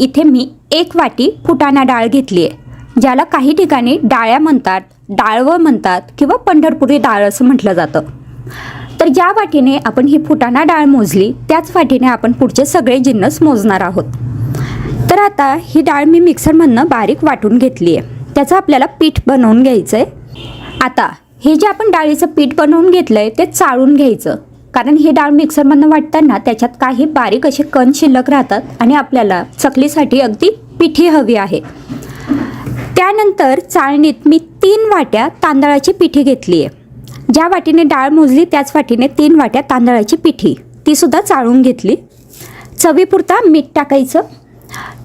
इथे मी एक वाटी फुटाणा डाळ घेतली आहे ज्याला काही ठिकाणी डाळ्या म्हणतात डाळवं म्हणतात किंवा पंढरपुरी डाळ असं म्हटलं जातं. तर ज्या वाटीने आपण ही फुटाणा डाळ मोजली त्याच वाटीने आपण पुढचे सगळे जिन्नस मोजणार आहोत. तर आता ही डाळ मी मिक्सरमधनं बारीक वाटून घेतली आहे. त्याचं आपल्याला पीठ बनवून घ्यायचं आहे आता हे जे आपण डाळीचं पीठ बनवून घेतलं आहे ते चाळून घ्यायचं. कारण ही डाळ मिक्सरमधनं वाटताना त्याच्यात काही बारीक असे कण शिल्लक राहतात आणि आपल्याला चकलीसाठी अगदी पिठी हवी आहे. त्यानंतर चाळणीत मी तीन वाट्या तांदळाची पिठी घेतली आहे. ज्या वाटीने डाळ मोजली त्याच वाटीने तीन वाट्या तांदळाची पिठी. तीसुद्धा चाळून घेतली. चवीपुरता मीठ टाकायचं.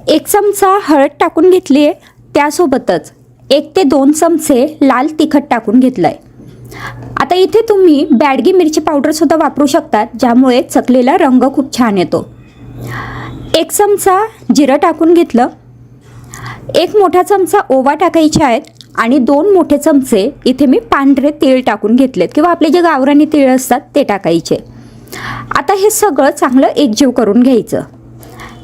एक चमचा हळद टाकून घेतली आहे. त्यासोबतच एक ते दोन चमचे लाल तिखट टाकून घेतलं आहे आता इथे तुम्ही बॅडगी मिरची पावडरसुद्धा वापरू शकतात ज्यामुळे चकलेला रंग खूप छान येतो. एक चमचा जिरं टाकून घेतलं. एक मोठा चमचा ओवा टाकायचे आहेत आणि दोन मोठे चमचे इथे मी पांढरे तीळ टाकून घेतलेत किंवा आपले जे गावरानी तीळ असतात ते टाकायचे. आता हे सगळं चांगलं एकजीव करून घ्यायचं.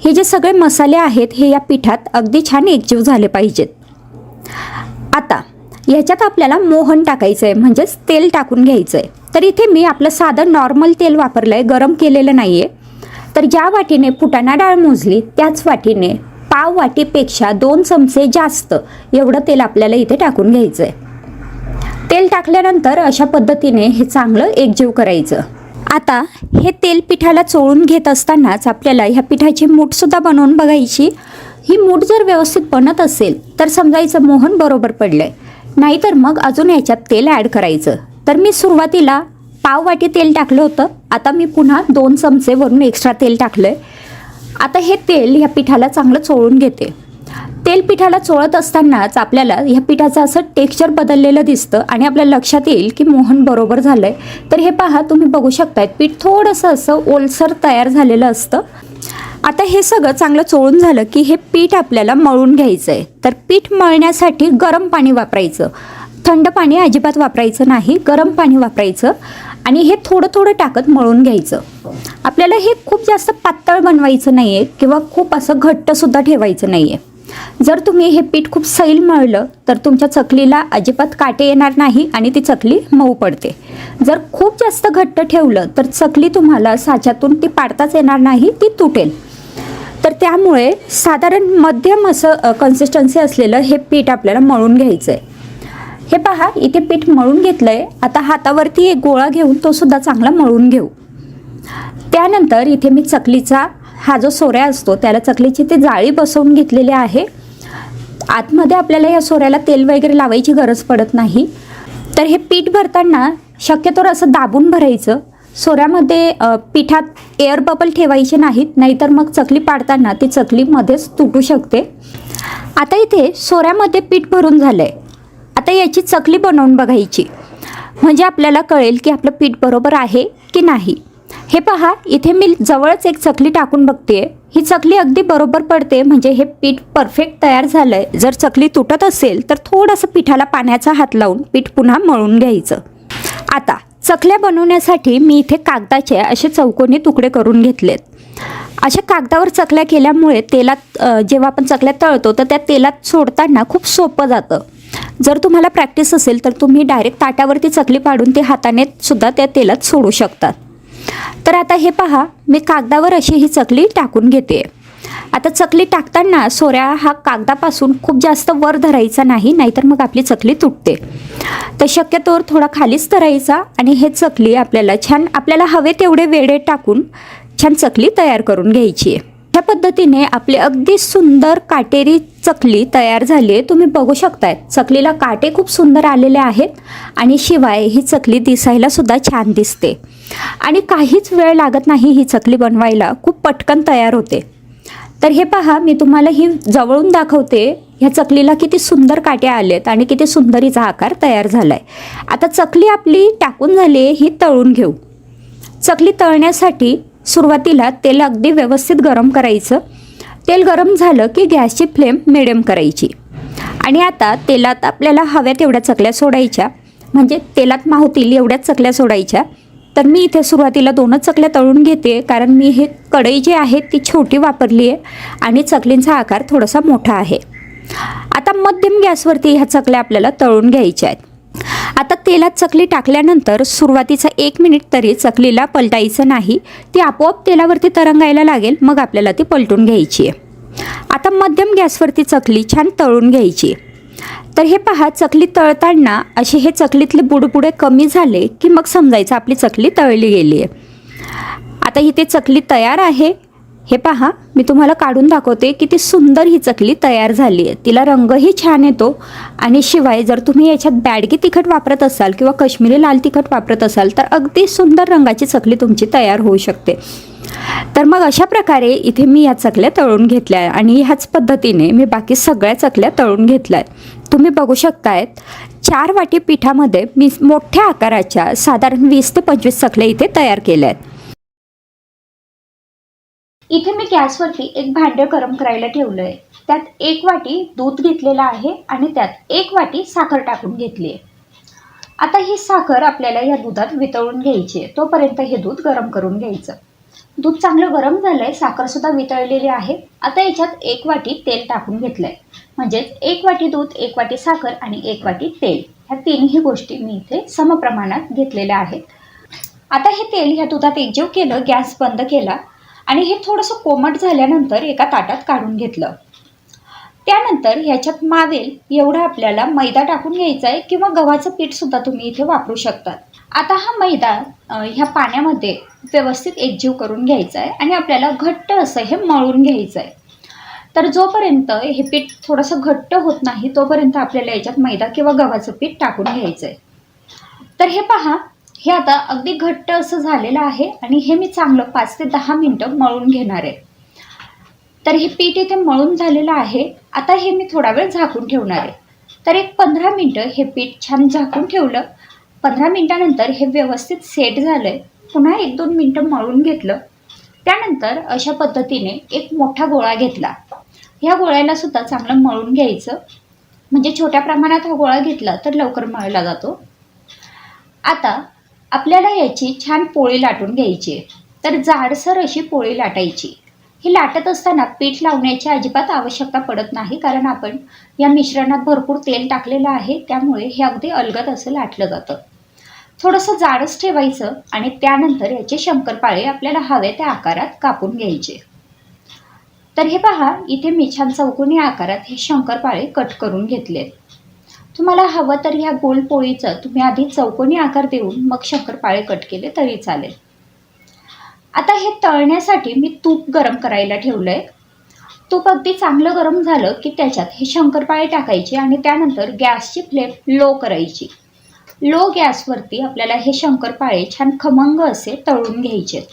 हे जे सगळे मसाले आहेत हे या पिठात अगदी छान एकजीव झाले पाहिजेत. आता ह्याच्यात आपल्याला मोहन टाकायचं आहे म्हणजेच तेल टाकून घ्यायचं आहे तर इथे मी आपलं साधं नॉर्मल तेल वापरलं आहे गरम केलेलं नाही आहे तर ज्या वाटीने फुटाणा डाळ मोजली त्याच वाटीने पाव वाटीपेक्षा दोन चमचे जास्त एवढं तेल आपल्याला इथे टाकून घ्यायचं आहे तेल टाकल्यानंतर अशा पद्धतीने हे चांगलं एकजीव करायचं. आता हे तेल पिठाला चोळून घेत असतानाच आपल्याला ह्या पिठाची मूठसुद्धा बनवून बघायची. ही मूठ जर व्यवस्थित बनत असेल तर समजायचं मोहन बरोबर पडलंय. नाहीतर मग अजून ह्याच्यात तेल ॲड करायचं. तर मी सुरुवातीला पाव वाटी तेल टाकलं होतं. आता मी पुन्हा दोन चमचे वरून एक्स्ट्रा तेल टाकलं आहे आता हे तेल ह्या पिठाला चांगलं चोळून घेते. तेल पिठाला चोळत असतानाच आपल्याला ह्या पिठाचं असं टेक्स्चर बदललेलं दिसतं आणि आपल्या लक्षात येईल की मोहन बरोबर झालं आहे तर हे पहा तुम्ही बघू शकताय पीठ थोडंसं असं ओलसर तयार झालेलं असतं. आता हे सगळं चांगलं चोळून झालं की हे पीठ आपल्याला मळून घ्यायचं आहे तर पीठ मळण्यासाठी गरम पाणी वापरायचं. थंड पाणी अजिबात वापरायचं नाही गरम पाणी वापरायचं आणि हे थोडं थोडं टाकत मळून घ्यायचं. आपल्याला हे खूप जास्त पातळ बनवायचं नाही आहे किंवा खूप असं घट्टसुद्धा ठेवायचं नाही आहे जर तुम्ही हे पीठ खूप सैल मळलं तर तुमच्या चकलीला अजिबात काटे येणार नाही आणि ती चकली मऊ पडते. जर खूप जास्त घट्ट ठेवलं तर चकली तुम्हाला साच्यातून ती पाडताच येणार नाही ती तुटेल. तर त्यामुळे साधारण मध्यम असं कन्सिस्टन्सी असलेलं हे पीठ आपल्याला मळून घ्यायचं आहे हे पहा इथे पीठ मळून घेतलं आहे आता हातावरती एक गोळा घेऊन तो सुद्धा चांगला मळून घेऊ. त्यानंतर इथे मी चकलीचा हा जो सोऱ्या असतो त्याला चकलीची ते जाळी बसवून घेतलेली आहे. आतमध्ये आपल्याला या सोऱ्याला तेल वगैरे लावायची गरज पडत नाही. तर हे पीठ भरताना शक्यतोवर असं दाबून भरायचं. सोऱ्यामध्ये पिठात एअर बबल ठेवायचे नाहीत नाहीतर मग चकली पाडताना ती चकलीमध्येच तुटू शकते. आता इथे सोऱ्यामध्ये पीठ भरून झालं आहे आता याची चकली बनवून बघायची. म्हणजे आपल्याला कळेल की आपलं पीठ बरोबर आहे की नाही. हे पहा इथे मी जवळच एक चकली टाकून बघते ही चकली अगदी बरोबर पडते म्हणजे हे पीठ परफेक्ट तयार झालं आहे जर चकली तुटत असेल तर थोडंसं पिठाला पाण्याचा हात लावून पीठ पुन्हा मळून घ्यायचं. आता चकल्या बनवण्यासाठी मी इथे कागदाचे असे चौकोनी तुकडे करून घेतलेत. अशा कागदावर चकल्या केल्यामुळे तेलात जेव्हा आपण चकल्या तळतो तर त्या तेलात सोडताना खूप सोपं जातं. जर तुम्हाला प्रॅक्टिस असेल तर तुम्ही डायरेक्ट ताटावरती चकली पाडून ते हाताने सुद्धा त्या तेलात सोडू शकतात तर आता हे पहा मी कागदावर अशी ही चकली टाकून घेते. आता चकली टाकताना सोऱ्या हा कागदापासून खूप जास्त वर धरायचा नाही नाहीतर मग आपली चकली तुटते. तर शक्यतोवर थोडा खालीच धरायचा आणि हे चकली आपल्याला छान आपल्याला हवे तेवढे वेडे टाकून छान चकली तयार करून घ्यायची आहे. ह्या पद्धतीने आपली अगदी सुंदर काटेरी चकली तयार झाली आहे. तुम्ही बघू शकताय चकलीला काटे खूप सुंदर आलेले आहेत आणि शिवाय ही चकली दिसायला सुद्धा छान दिसते. आणि काहीच वेळ लागत नाही ही चकली बनवायला खूप पटकन तयार होते. तर हे पहा मी तुम्हाला ही जवळून दाखवते. ह्या चकलीला किती सुंदर काट्या आलेत आणि किती सुंदरीचा आकार तयार झाला आहे आता चकली आपली टाकून झाली आहे, ही तळून घेऊ. चकली तळण्यासाठी सुरुवातीला तेल अगदी व्यवस्थित गरम करायचं. तेल गरम झालं की गॅसची फ्लेम मिडियम करायची. आणि आता तेलात आपल्याला हव्या तेवढ्या चकल्या सोडायच्या. म्हणजे तेलात मावतील एवढ्याच चकल्या सोडायच्या. तर मी इथे सुरुवातीला दोनच चकल्या तळून घेते कारण मी हे कढई जी आहे ती छोटी वापरली आहे आणि चकलींचा आकार थोडासा मोठा आहे. आता मध्यम गॅसवरती ह्या चकल्या आपल्याला तळून घ्यायच्या आहेत. आता तेलात चकली टाकल्यानंतर सुरुवातीचा एक मिनिट तरी चकलीला पलटायचं नाही ती आपोआप तेलावरती तरंगायला लागेल मग आपल्याला ती पलटून घ्यायची आहे. आता मध्यम गॅसवरती चकली छान तळून घ्यायची आहे. तर हे पहा चकली तळताना असे हे चकलीतले बुडबुडे कमी झाले की मग समजायचं आपली चकली तळली गेली आहे आता इथे चकली तयार आहे. हे पहा मी तुम्हाला काढून दाखवते किती सुंदर ही चकली तयार झाली आहे. तिला रंगही छान येतो. आणि शिवाय जर तुम्ही याच्यात बॅडगी तिखट वापरत असाल किंवा काश्मीरी लाल तिखट वापरत असाल तर अगदी सुंदर रंगाची चकली तुमची तयार होऊ शकते. तर मग अशा प्रकारे इथे मी या चकल्या तळून घेतल्या आहे आणि ह्याच पद्धतीने मी बाकी सगळ्या चकल्या तळून घेतल्या आहेत. तुम्ही बघू शकतायत चार वाटी पिठामध्ये मी मोठ्या आकाराच्या साधारण वीस ते पंचवीस चकल्या इथे तयार केल्या आहेत. इथे मी गॅसवरती एक भांडं गरम करायला ठेवलं आहे त्यात एक वाटी दूध घेतलेलं आहे आणि त्यात एक वाटी साखर टाकून घेतली आहे आता ही साखर आपल्याला या दुधात वितळून घ्यायची आहे. तोपर्यंत हे दूध गरम करून घ्यायचं. दूध चांगलं गरम झालंय आहे साखरसुद्धा वितळलेली आहे. आता याच्यात एक वाटी तेल टाकून घेतलंय. म्हणजेच एक वाटी दूध एक वाटी साखर आणि एक वाटी तेल. ह्या तीनही गोष्टी मी इथे समप्रमाणात घेतलेल्या आहेत. आता हे तेल ह्या दुधात एकजीव केलं गॅस बंद केला आणि हे थोडंसं कोमट झाल्यानंतर एका ताटात काढून घेतलं. त्यानंतर ह्याच्यात मावेल एवढा आपल्याला मैदा टाकून घ्यायचा आहे किंवा गव्हाचं पीठसुद्धा तुम्ही इथे वापरू शकतात. आता हा मैदा ह्या पाण्यामध्ये व्यवस्थित एकजीव करून घ्यायचा आहे आणि आपल्याला घट्ट असं हे मळून घ्यायचं आहे. तर जोपर्यंत हे पीठ थोडंसं घट्ट होत नाही तोपर्यंत आपल्याला याच्यात मैदा किंवा गव्हाचं पीठ टाकून घ्यायचं आहे. तर हे पहा हे आता अगदी घट्ट असं झालेलं आहे आणि हे मी चांगलं पाच ते दहा मिनटं मळून घेणार आहे. तर हे पीठ इथे मळून झालेलं आहे. आता हे मी थोडा वेळ झाकून ठेवणार आहे. तर एक पंधरा मिनटं हे पीठ छान झाकून ठेवलं. पंधरा मिनटानंतर हे व्यवस्थित सेट झालं आहे पुन्हा एक दोन मिनटं मळून घेतलं. त्यानंतर अशा पद्धतीने एक मोठा गोळा घेतला. ह्या गोळ्याला सुद्धा चांगलं मळून घ्यायचं. म्हणजे छोट्या प्रमाणात हा गोळा घेतला तर लवकर मळला जातो. आता आपल्याला याची छान पोळी लाटून घ्यायची. तर जाडसर अशी पोळी लाटायची. ही लाटत असताना पीठ लावण्याची अजिबात आवश्यकता पडत नाही कारण आपण या मिश्रणात भरपूर तेल टाकलेलं आहे त्यामुळे हे अगदी अलगद असं लाटलं जातं. थोडंसं जाडच ठेवायचं आणि त्यानंतर याचे शंकरपाळे आपल्याला हवे त्या आकारात कापून घ्यायचे. तर हे पहा इथे मी छान चौकोनी आकारात हे शंकरपाळे कट करून घेतलेत. तुम्हाला हवं तर ह्या गोल पोळीचं तुम्ही आधी चौकोनी आकार देऊन मग शंकरपाळे कट केले तरी चालेल. आता हे तळण्यासाठी मी तूप गरम करायला ठेवलं आहे तूप अगदी चांगलं गरम झालं की त्याच्यात हे शंकरपाळे टाकायचे आणि त्यानंतर गॅसची फ्लेम लो करायची. लो गॅसवरती आपल्याला हे शंकरपाळे छान खमंग असे तळून घ्यायचे.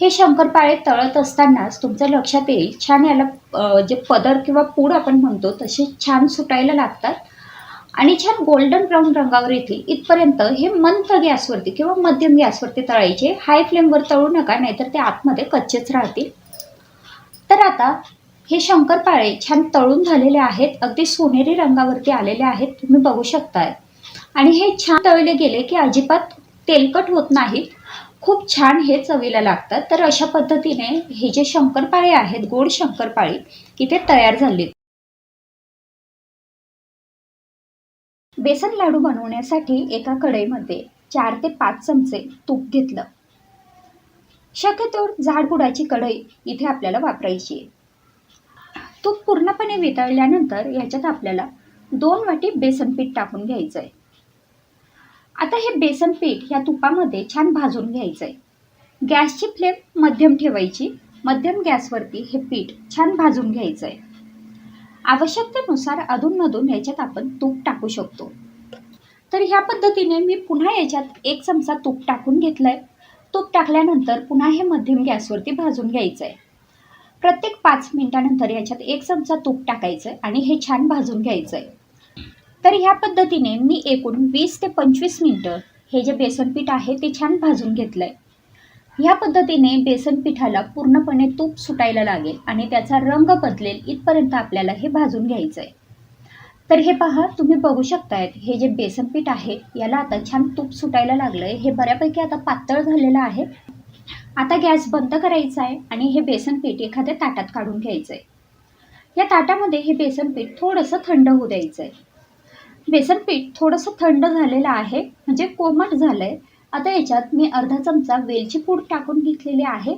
हे शंकरपाळे तळत असतानाच तुमच्या लक्षात येईल छान याला जे पदर किंवा पूड आपण म्हणतो तसे छान सुटायला लागतात. आणि छान गोल्डन ब्राऊन रंगावर येतील. इथपर्यंत हे मंथ गॅसवरती किंवा मध्यम गॅसवरती तळायचे. हाय फ्लेमवर तळू नका नाहीतर ते आतमध्ये कच्चेच राहतील. तर आता हे शंकरपाळे छान तळून झालेले आहेत. अगदी सोनेरी रंगावरती आलेले आहेत. तुम्ही बघू शकताय. आणि हे छान तळले गेले की अजिबात तेलकट होत नाहीत खूप छान हे चवीला लागतात. तर अशा पद्धतीने हे जे शंकरपाळे आहेत गोड शंकरपाळे इथे तयार झालेत. बेसन लाडू बनवण्यासाठी एका कढईमध्ये चार ते पाच चमचे तूप घेतलं. शक्यतो जाडबुडाची कढई इथे आपल्याला वापरायची आहे. तूप पूर्णपणे वितळल्यानंतर याच्यात आपल्याला दोन वाटी बेसन पीठ टाकून घ्यायचं आहे आता हे बेसन पीठ या तुपामध्ये छान भाजून घ्यायचं आहे गॅसची फ्लेम मध्यम ठेवायची. मध्यम गॅसवरती हे पीठ छान भाजून घ्यायचं आहे आवश्यकतेनुसार अधूनमधून याच्यात आपण तूप टाकू शकतो. तर ह्या पद्धतीने मी पुन्हा याच्यात एक चमचा तूप टाकून घेतलंय. तूप टाकल्यानंतर पुन्हा हे मध्यम गॅसवरती भाजून घ्यायचं आहे प्रत्येक पाच मिनिटानंतर याच्यात एक चमचा तूप टाकायचं आहे आणि हे छान भाजून घ्यायचं आहे तर ह्या पद्धतीने मी एकूण वीस ते पंचवीस मिनटं हे जे बेसन पीठ आहे ते छान भाजून घेतलं आहे ह्या पद्धतीने बेसन पिठाला पूर्णपणे तूप सुटायला लागेल आणि त्याचा रंग बदलेल इथपर्यंत आपल्याला हे भाजून घ्यायचं आहे तर हे पहा तुम्ही बघू शकतायत हे जे बेसन पीठ आहे याला आता छान तूप सुटायला लागलं आहे हे बऱ्यापैकी आता पातळ झालेलं आहे. आता गॅस बंद करायचा आहे आणि हे बेसन पीठ एखाद्या ताटात काढून घ्यायचं आहे या ताटामध्ये हे बेसन पीठ थोडंसं थंड होऊ द्यायचं आहे बेसन पीठ थोडंसं थंड झालेलं आहे म्हणजे कोमट झालं आहे आता याच्यात मी अर्धा चमचा वेलची पूड टाकून घेतलेली आहे.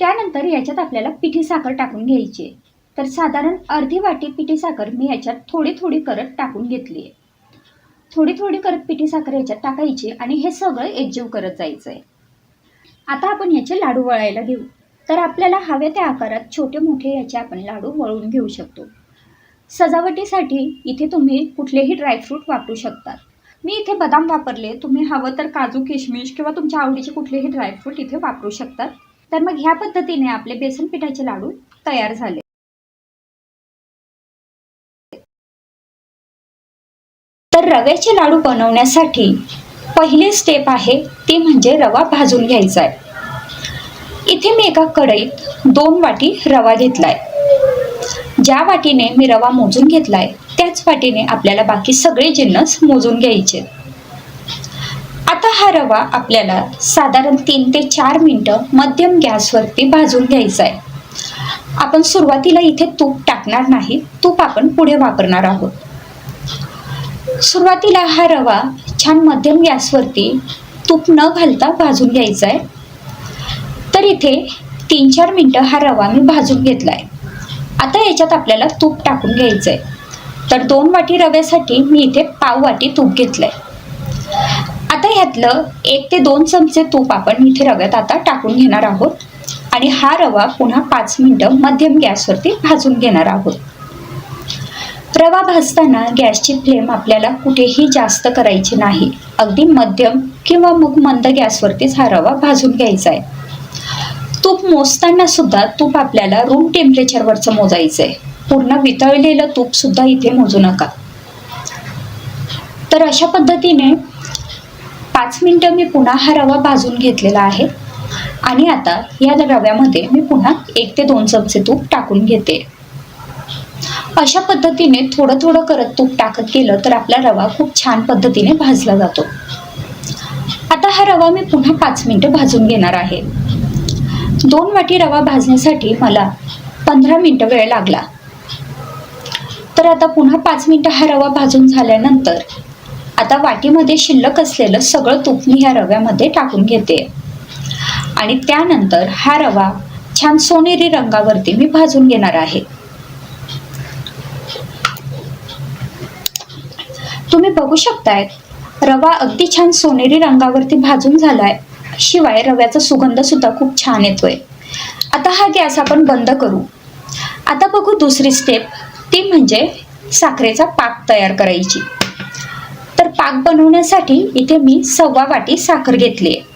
त्यानंतर याच्यात आपल्याला पिठी साखर टाकून घ्यायची आहे. तर साधारण अर्धी वाटी पिठी साखर मी याच्यात थोडी थोडी करत टाकून घेतली आहे. थोडी थोडी करत पिठी साखर याच्यात टाकायची आणि हे सगळं एकजीव करत जायचं आहे आता आपण याचे लाडू वळायला घेऊ. तर आपल्याला हव्या त्या आकारात छोटे मोठे याचे आपण लाडू वळून घेऊ शकतो. सजावटीसाठी इथे तुम्ही कुठलेही ड्रायफ्रूट वापरू शकतात. मी इथे बदाम वापरले. तुम्ही हवं तर काजू किशमिश किंवा तुमच्या आवडीचे कुठलेही ड्रायफ्रूट इथे वापरू शकतात. तर मग ह्या पद्धतीने आपले बेसन पिठाचे लाडू तयार झाले. तर रव्याचे लाडू बनवण्यासाठी पहिली स्टेप आहे ती म्हणजे रवा भाजून घ्यायचा आहे. इथे मी एका कढईत दोन वाटी रवा घेतलाय. ज्या वाटीने मी रवा मोजून घेतलाय त्याच वाटीने आपल्याला बाकी सगळे जिन्नस मोजून घ्यायचे. आता हा रवा आपल्याला साधारण तीन ते चार मिनटं मध्यम गॅसवरती भाजून घ्यायचा आहे. आपण सुरुवातीला इथे तूप टाकणार नाही तूप आपण पुढे वापरणार आहोत. सुरुवातीला हा रवा छान मध्यम गॅसवरती तूप न घालता भाजून घ्यायचा आहे. तर इथे तीन चार मिनटं हा रवा मी भाजून घेतला आहे आता याच्यात आपल्याला तूप टाकून घ्यायचं आहे तर दोन वाटी रव्यासाठी मी इथे पाव वाटी तूप घेतलं आहे आता ह्यातलं एक ते दोन चमचे तूप आपण इथे रव्यात आता टाकून घेणार आहोत. आणि हा रवा पुन्हा पाच मिनटं मध्यम गॅसवरती भाजून घेणार आहोत. रवा भाजताना गॅसची फ्लेम आपल्याला कुठेही जास्त करायची नाही. अगदी मध्यम किंवा मग मंद गॅसवरतीच हा रवा भाजून घ्यायचा आहे तूप मोजताना सुद्धा तूप आपल्याला रूम टेम्परेचरवरचं मोजायचं आहे पूर्ण वितळलेलं तूप सुद्धा इथे मोजू नका. तर अशा पद्धतीने पाच मिनटं मी पुन्हा हा रवा भाजून घेतलेला आहे. आणि आता या रव्यामध्ये मी पुन्हा एक ते दोन चमचे तूप टाकून घेते. अशा पद्धतीने थोडं थोडं करत तूप टाकत गेलं तर आपला रवा खूप छान पद्धतीने भाजला जातो. आता हा रवा मी पुन्हा पाच मिनटं भाजून घेणार आहे. दोन वाटी रवा भाजण्यासाठी मला पंधरा मिनटं वेळ लागला. तर आता पुन्हा पाच मिनटं हा रवा भाजून झाल्यानंतर आता वाटीमध्ये शिल्लक असलेलं सगळं तूप मी ह्या रव्यामध्ये टाकून घेते. आणि त्यानंतर हा रवा छान सोनेरी रंगावरती मी भाजून घेणार आहे. तुम्ही बघू शकताय रवा अगदी छान सोनेरी रंगावरती भाजून झालाय. शिवाय रव्याचा सुगंध सुद्धा खूप छान येतोय. आता हा गॅस आपण बंद करू. आता बघू दुसरी स्टेप ती म्हणजे साखरेचा पाक तयार करायची. तर पाक बनवण्यासाठी इथे मी सव्वा वाटी साखर घेतली आहे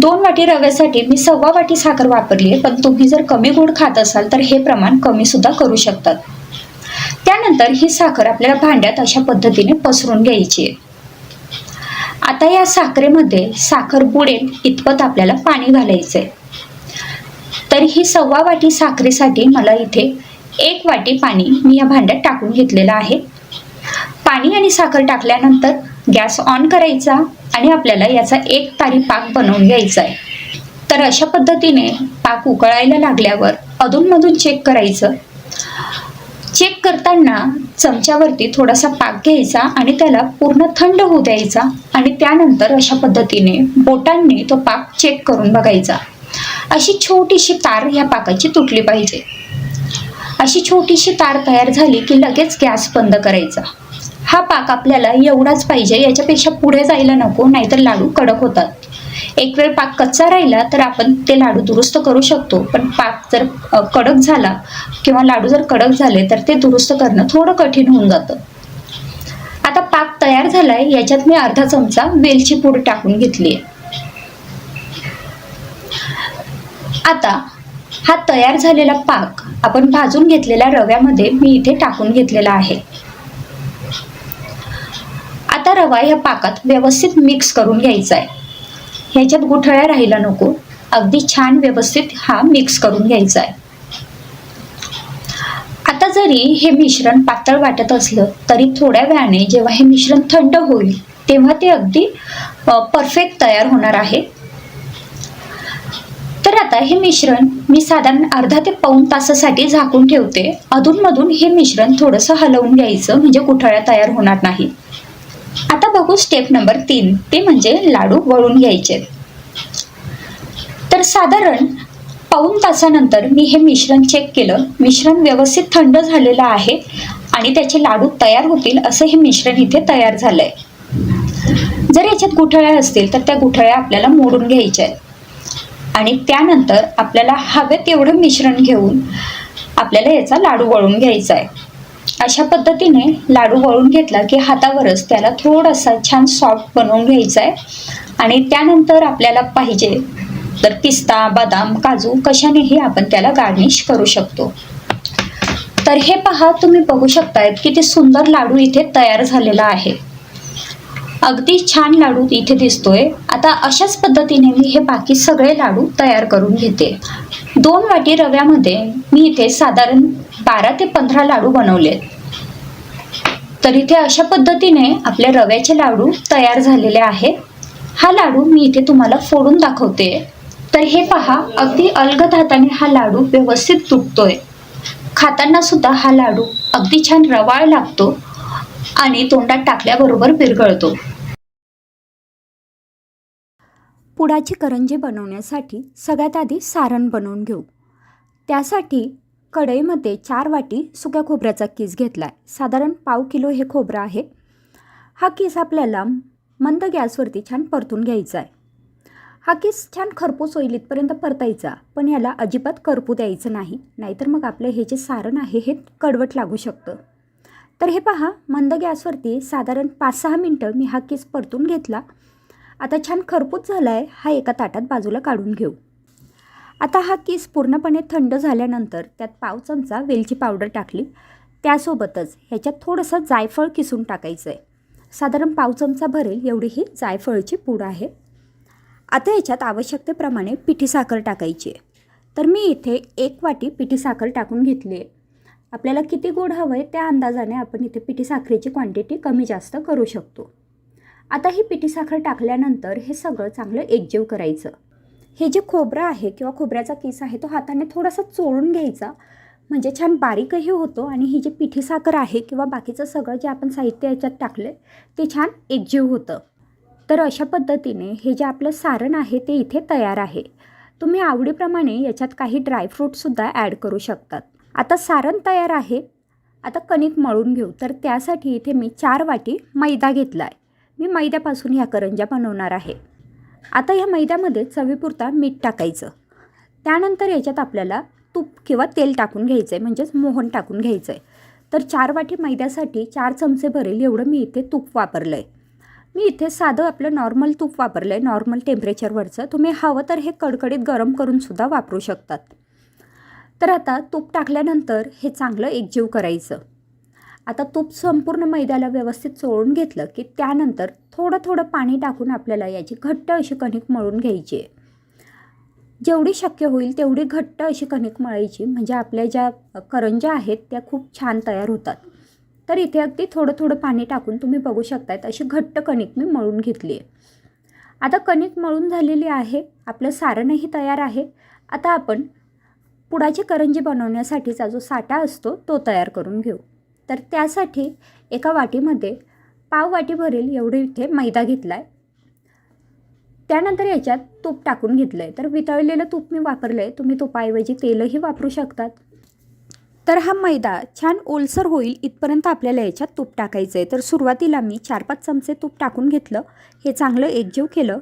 दोन वाटी रव्यासाठी मी सव्वा वाटी साखर वापरली आहे पण तुम्ही जर कमी गोड खात असाल तर हे प्रमाण कमी सुद्धा करू शकतात. त्यानंतर ही साखर आपल्याला भांड्यात अशा पद्धतीने पसरून घ्यायची आहे. आता या साखरेमध्ये साखर बुडेल इतपत आपल्याला पाणी घालायचंय. तर ही सव्वा वाटी साखरेसाठी मला इथे एक वाटी पाणी मी या भांड्यात टाकून घेतलेलं आहे. पाणी आणि साखर टाकल्यानंतर गॅस ऑन करायचा आणि आपल्याला याचा एक तारी पाक बनवून घ्यायचा आहे. तर अशा पद्धतीने पाक उकळायला लागल्यावर अधूनमधून चेक करायचं. चेक करताना चमच्यावरती थोडासा पाक घ्यायचा आणि त्याला पूर्ण थंड होऊ द्यायचा आणि त्यानंतर अशा पद्धतीने बोटांनी तो पाक चेक करून बघायचा. अशी छोटीशी तार ह्या पाकाची तुटली पाहिजे. अशी छोटीशी तार तयार झाली की लगेच गॅस बंद करायचा. हा पाक आपल्याला एवढाच पाहिजे याच्यापेक्षा पुढे जायला नको नाहीतर लाडू कडक होतात. एक वेळ पाक कच्चा राहिला तर आपण ते लाडू दुरुस्त करू शकतो पण पाक जर कडक झाला किंवा लाडू जर कडक झाले तर ते दुरुस्त करणं थोडं कठीण होऊन जातं. आता पाक तयार झालाय याच्यात मी अर्धा चमचा वेलची पूड टाकून घेतली आहे आता हा तयार झालेला पाक आपण भाजून घेतलेल्या रव्यामध्ये मी इथे टाकून घेतलेला आहे. आता रवा ह्या पाकात व्यवस्थित मिक्स करून घ्यायचा आहे ह्याच्यात गुठळ्या राहिला नको अगदी छान व्यवस्थित हा मिक्स करून घ्यायचा आहे आता जरी हे मिश्रण पातळ वाटत असलं तरी थोड्या वेळाने जेव्हा हे मिश्रण थंड होईल तेव्हा ते अगदी परफेक्ट तयार होणार आहे. तर आता हे मिश्रण मी साधारण अर्धा ते पाऊण तासासाठी झाकून ठेवते. अधूनमधून हे मिश्रण थोडंसं हलवून घ्यायचं म्हणजे कुठळ्या तयार होणार नाही. आता बघू स्टेप नंबर तीन ते म्हणजे लाडू वळून घ्यायचे. तर साधारण पाऊण तासानंतर मी हे मिश्रण चेक केलं. मिश्रण व्यवस्थित थंड झालेलं आहे आणि त्याचे लाडू तयार होतील असं हे मिश्रण इथे तयार झालंय. जर याच्यात गुठळ्या असतील तर त्या गुठळ्या आपल्याला मोडून घ्यायच्या आहेत. आणि त्यानंतर आपल्याला हवे तेवढं मिश्रण घेऊन आपल्याला याचा लाडू वळून घ्यायचा आहे. अशा पद्धतीने लाडू वळून घेतला की हातावरच त्याला थोडासा छान सॉफ्ट बनवून घ्यायचा आहे. आणि त्यानंतर आपल्याला पाहिजे तर पिस्ता बदाम काजू कशानेही आपण त्याला गार्निश करू शकतो. तर हे पहा तुम्ही बघू शकतायत किती सुंदर लाडू इथे तयार झालेला आहे. अगदी छान लाडू इथे दिसतोय. आता अशाच पद्धतीने मी हे बाकी सगळे लाडू तयार करून घेते. दोन वाटी रव्यामध्ये मी इथे साधारण बारा ते पंधरा लाडू बनवलेत तर इथे अशा पद्धतीने आपले रव्याचे लाडू तयार झालेले आहेत हा लाडू मी इथे तुम्हाला फोडून दाखवते. तर हे पहा अगदी अलगद हाताने हा लाडू व्यवस्थित तुटतोय. खाताना सुद्धा हा लाडू अगदी छान रवाळ लागतो. आणि तोंडात टाकल्याबरोबर विरघळतो. पुडाची करंजी बनवण्यासाठी सगळ्यात आधी सारण बनवून घेऊ. त्यासाठी कढईमध्ये चार वाटी सुक्या खोबऱ्याचा किस घेतला आहे साधारण पाव किलो हे खोबरं आहे. हा किस आपल्याला मंद गॅसवरती छान परतून घ्यायचा आहे हा किस छान खरपूस होईल इथपर्यंत परतायचा पण याला अजिबात करपू द्यायचं नाही. नाहीतर मग आपलं हे जे सारण आहे हे कडवट लागू शकतं. तर हे पहा मंद गॅसवरती साधारण पाच सहा मिनटं मी हा केस परतून घेतला. आता छान खरपूस झाला आहे हा एका ताटात बाजूला काढून घेऊ. आता हा केस पूर्णपणे थंड झाल्यानंतर त्यात पाव चमचा वेलची पावडर टाकली. त्यासोबतच ह्याच्यात थोडंसं जायफळ किसून टाकायचं आहे साधारण पाव चमचा भरेल एवढी ही जायफळची पूड आहे. आता याच्यात आवश्यकतेप्रमाणे पिठी साखर टाकायची आहे. तर मी इथे एक वाटी पिठी साखर टाकून घेतली आहे आपल्याला किती गोड हवं आहे त्या अंदाजाने आपण इथे पिठी साखरेची क्वांटिटी कमी जास्त करू शकतो. आता ही पिठी साखर टाकल्यानंतर हे सगळं चांगलं एकजीव करायचं. हे जे खोबरं आहे किंवा खोबऱ्याचा केस आहे तो हाताने थोडासा चोळून घ्यायचा. म्हणजे छान बारीकही होतो आणि ही जी पिठी साखर आहे किंवा बाकीचं सगळं जे आपण साहित्य याच्यात टाकलं ते छान एकजीव होतं. तर अशा पद्धतीने हे जे आपलं सारण आहे ते इथे तयार आहे. तुम्ही आवडीप्रमाणे याच्यात काही ड्रायफ्रूटसुद्धा ॲड करू शकतात. आता सारण तयार आहे. आता कणिक मळून घेऊ. तर त्यासाठी इथे मी चार वाटी मैदा घेतला आहे मी मैद्यापासून ह्या करंज्या बनवणार आहे. आता ह्या मैद्यामध्ये चवीपुरता मीठ टाकायचं. त्यानंतर याच्यात आपल्याला तूप किंवा तेल टाकून घ्यायचं आहे म्हणजेच मोहन टाकून घ्यायचं आहे तर चार वाटी मैद्यासाठी चार चमचे भरेल एवढं मी इथे तूप वापरलं आहे मी इथे साधं आपलं नॉर्मल तूप वापरलं आहे नॉर्मल टेम्परेचरवरचं तुम्ही हवं तर हे कडकडीत गरम करूनसुद्धा वापरू शकतात. तर आता तूप टाकल्यानंतर हे चांगलं एकजीव करायचं. आता तूप संपूर्ण मैद्याला व्यवस्थित चोळून घेतलं की त्यानंतर थोडं थोडं पाणी टाकून आपल्याला याची घट्ट अशी कणिक मळून घ्यायची. आहे जेवढी शक्य होईल तेवढी घट्ट अशी कणिक मळायची. म्हणजे आपल्या ज्या करंज्या आहेत त्या खूप छान तयार होतात. तर इथे अगदी थोडं थोडं पाणी टाकून तुम्ही बघू शकतायत अशी घट्ट कणिक मी मळून घेतली आहे. आता कणिक मळून झालेली आहे. आपलं सारणही तयार आहे. आता आपण पुडाची करंजी बनवण्यासाठीचा जो साठा असतो तो तयार करून घेऊ. तर त्यासाठी एका वाटीमध्ये पाव वाटी भरेल एवढे इथे मैदा घेतला आहे त्यानंतर याच्यात तूप टाकून घेतलं आहे तर वितळलेलं तूप मी वापरलं आहे तुम्ही तुपाऐवजी तेलही वापरू शकतात. तर हा मैदा छान ओलसर होईल इथपर्यंत आपल्याला याच्यात तूप टाकायचं आहे तर सुरुवातीला मी चार पाच चमचे तूप टाकून घेतलं. हे चांगलं एकजीव केलं.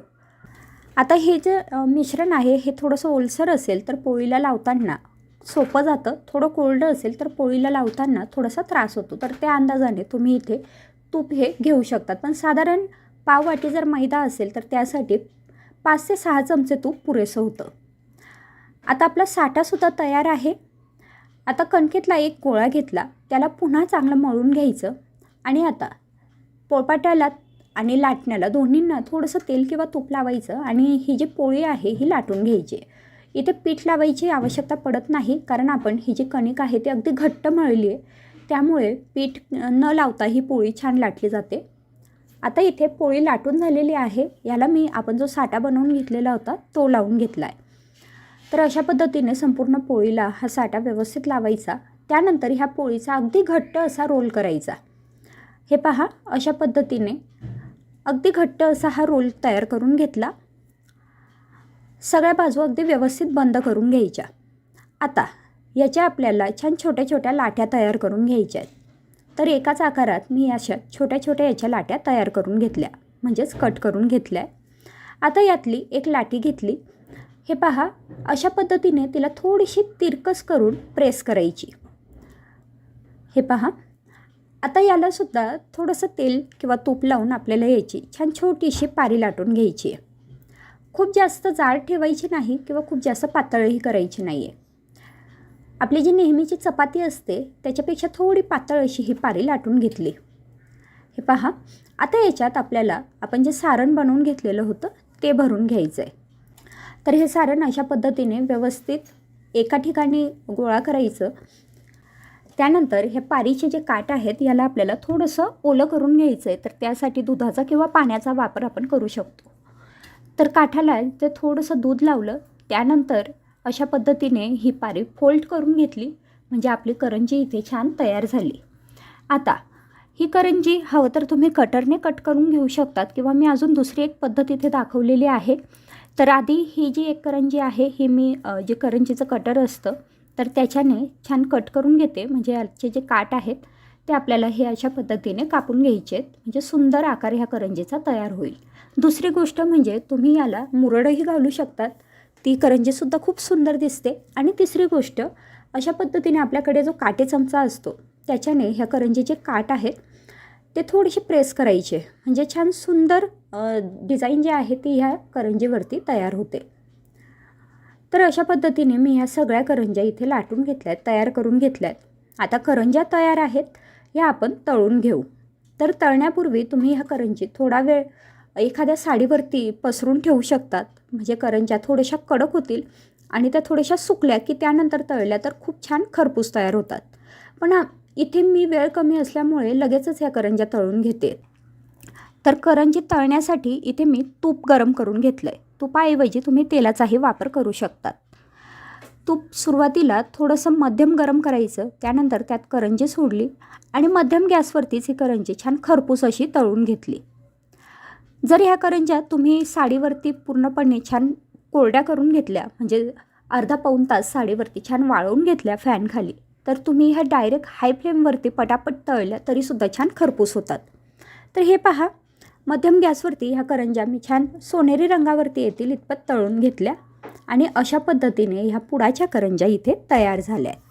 आता हे जे मिश्रण आहे हे थोडंसं ओलसर असेल तर पोळीला लावताना सोपं जातं. थोडं कोल्ड असेल तर पोळीला लावताना थोडासा त्रास होतो. तर त्या अंदाजाने तुम्ही इथे तूप हे घेऊ शकतात. पण साधारण पाव वाटी जर मैदा असेल तर त्यासाठी पाच ते सहा चमचे तूप पुरेसं होतं. आता आपला साठासुद्धा तयार आहे. आता कणकेतला एक गोळा घेतला. त्याला पुन्हा चांगलं मळून घ्यायचं. आणि आता पोळपाट्याला आणि लाटण्याला दोन्हींना थोडंसं तेल किंवा तूप लावायचं आणि ही जी पोळी आहे ही लाटून घ्यायची. इथे पीठ लावायची आवश्यकता पडत नाही कारण आपण ही जी कणिक आहे ती अगदी घट्ट मळली आहे. त्यामुळे पीठ न लावता ही पोळी छान लाटली जाते. आता इथे पोळी लाटून झालेली आहे. याला मी आपण जो साठा बनवून घेतलेला होता तो लावून घेतला आहे तर अशा पद्धतीने संपूर्ण पोळीला हा साठा व्यवस्थित लावायचा. त्यानंतर ह्या पोळीचा अगदी घट्ट असा रोल करायचा. हे पहा अशा पद्धतीने अगदी घट्ट असा हा रोल तयार करून घेतला. सगळ्या बाजू अगदी व्यवस्थित बंद करून घ्यायच्या. आता याच्या आपल्याला छान छोट्या छोट्या लाट्या तयार करून घ्यायच्या आहेत. तर एकाच आकारात मी अशा छोट्या छोट्या याच्या लाट्या तयार करून घेतल्या. म्हणजेच कट करून घेतल्या. आता यातली एक लाटी घेतली. हे पहा अशा पद्धतीने तिला थोडीशी तिरकस करून प्रेस करायची. हे पहा आता यालासुद्धा थोडंसं तेल किंवा तूप लावून आपल्याला यायची. छान छोटीशी पारी लाटून घ्यायची. आहे खूप जास्त जाड ठेवायची नाही किंवा खूप जास्त पातळही करायची नाही आहे आपली जी नेहमीची चपाती असते त्याच्यापेक्षा थोडी पातळ अशी ही पारी लाटून घेतली. हे पहा. आता याच्यात आपल्याला आपण जे सारण बनवून घेतलेलं होतं ते भरून घ्यायचं आहे तर हे सारण अशा पद्धतीने व्यवस्थित एका ठिकाणी गोळा करायचं. त्यानंतर हे पारीचे जे काट आहेत याला आपल्याला थोडंसं ओलं करून घ्यायचं आहे तर त्यासाठी दुधाचा किंवा पाण्याचा वापर आपण करू शकतो. तर काठाला ते थोडंसं दूध लावलं त्यानंतर अशा पद्धतीने ही पारी फोल्ड करून घेतली. म्हणजे आपली करंजी इथे छान तयार झाली. आता ही करंजी हवं तर तुम्ही कटरने कट करून घेऊ शकतात किंवा मी अजून दुसरी एक पद्धत इथे दाखवलेली आहे. तर आधी ही जी एक करंजी आहे ही मी जे करंजीचं कटर असतं तर त्याच्याने छान कट करून घेते. म्हणजे याचे जे काट आहेत ते आपल्याला हे अशा पद्धतीने कापून घ्यायचे आहेत म्हणजे सुंदर आकार ह्या करंजीचा तयार होईल. दुसरी गोष्ट म्हणजे तुम्ही याला मुरडही घालू शकतात. ती करंजीसुद्धा खूप सुंदर दिसते. आणि तिसरी गोष्ट अशा पद्धतीने आपल्याकडे जो काटे चमचा असतो त्याच्याने ह्या करंजीचे काट आहेत ते थोडेसे प्रेस करायचे. म्हणजे छान सुंदर डिझाईन जे आहे ती ह्या करंजीवरती तयार होते. तर अशा पद्धतीने मी ह्या सगळ्या करंज्या इथे लाटून घेतल्या आहेत तयार करून घेतल्या आहेत आता करंज्या तयार आहेत ह्या आपण तळून घेऊ. तर तळण्यापूर्वी तुम्ही ह्या करंजी थोडा वेळ एखाद्या साडीवरती पसरून ठेवू शकतात. म्हणजे करंज्या थोड्याशा कडक होतील आणि त्या थोड्याशा सुकल्या की त्यानंतर तळल्या तर खूप छान खरपूस तयार होतात. पण इथे मी वेळ कमी असल्यामुळे लगेचच ह्या करंज्या तळून घेते. तर करंजी तळण्यासाठी इथे मी तूप गरम करून घेतलं आहे तुपाऐवजी तुम्ही तेलाचाही वापर करू शकतात. तूप सुरुवातीला थोडंसं मध्यम गरम करायचं त्यानंतर त्यात करंजी सोडली आणि मध्यम गॅसवरतीच ही करंजी छान खरपूस अशी तळून घेतली. जर ह्या करंज्या तुम्ही साडीवरती पूर्णपणे छान कोरड्या करून घेतल्या म्हणजे अर्धा पाऊण तास साडीवरती छान वाळवून घेतल्या फॅनखाली तर तुम्ही ह्या डायरेक्ट हाय फ्लेमवरती पटापट तळल्या तरीसुद्धा छान खरपूस होतात. तर हे पहा मध्यम गॅसवरती ह्या करंज्या मी छान सोनेरी रंगावरती येतील इतपत तळून घेतल्या आणि अशा पद्धतीने ह्या पुडाच्या करंज्या इथे तयार झाल्या. आहेत